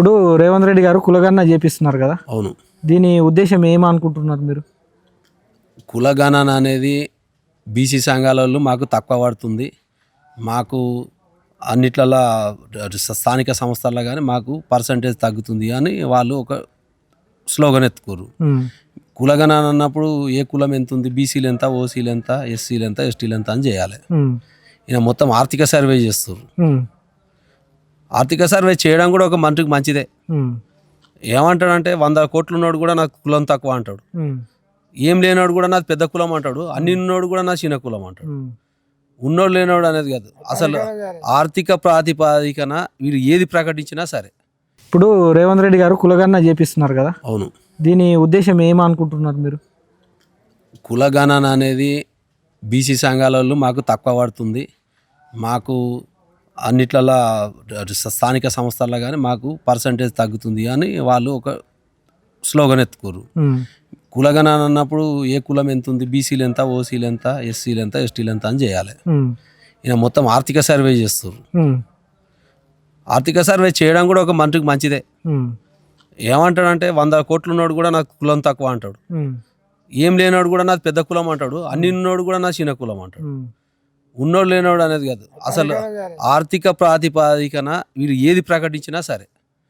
ఇప్పుడు రేవంత్ రెడ్డి గారు కులగన్న చేపిస్తున్నారు కదా. అవును. దీని ఉద్దేశం ఏమనుకుంటున్నారు మీరు? కులగణన అనేది బీసీ సంఘాల వాళ్ళు మాకు తక్కువ పడుతుంది. మాకు అన్నిట్లలో స్థానిక సంస్థల్లో కానీ మాకు పర్సంటేజ్ తగ్గుతుంది అని వాళ్ళు ఒక స్లోగన్ ఎత్తుకోరు. కులగణన అన్నప్పుడు ఏ కులం ఎంత ఉంది? బీసీలు ఎంత? ఓసీలు ఎంత? ఎస్సీలు ఎంత? ఎస్టీలు ఎంత అని చేయాలి. ఈయన మొత్తం ఆర్థిక సర్వే చేస్తారు ఆర్థిక సర్వే చేయడం కూడా ఒక మంత్రికి మంచిదే. ఏమంటాడంటే వంద కోట్లు ఉన్నాడు కూడా నాకు కులం తక్కువ అంటాడు. ఏం లేనివాడు కూడా నాది పెద్ద కులం అంటాడు. అన్ని ఉన్నోడు కూడా నా చిన్న కులం అంటాడు. ఉన్నోడు లేనోడు అనేది కాదు. అసలు ఆర్థిక ప్రాతిపాదికన వీరు ఏది ప్రకటించినా సరే. ఇప్పుడు రేవంత్ రెడ్డి గారు కులగన్న చేపిస్తున్నారు కదా. అవును. దీని ఉద్దేశం ఏమనుకుంటున్నారు మీరు? కులగణన అనేది బీసీ సంఘాల వాళ్ళు మాకు తక్కువ పడుతుంది. మాకు అన్నిట్లలో స్థానిక సంస్థల్లో కానీ మాకు పర్సంటేజ్ తగ్గుతుంది అని వాళ్ళు ఒక స్లోగన్ ఎత్తుకోరు. కులగణన అన్నప్పుడు ఏ కులం ఎంత ఉంది బీసీలు ఎంత ఓసీలు ఎంత ఎస్సీలు ఎంత ఎస్టీలు ఎంత అని చేయాలి. ఈయన మొత్తం ఆర్థిక సర్వే చేస్తారు ఆర్థిక సర్వే చేయడం కూడా ఒక మంత్రికి మంచిదే. ఏమంటాడంటే వంద కోట్లు ఉన్నాడు కూడా నాకు కులం తక్కువ అంటాడు. ఏం లేనోడు కూడా నాది పెద్ద కులం అంటాడు. అన్ని ఉన్నోడు కూడా నా చిన్న కులం అంటాడు. ఉన్నోడు లేనోడు అనేది కాదు. అసలు ఆర్థిక ప్రాతిపాదికన వీరు ఏది ప్రకటించినా సరే.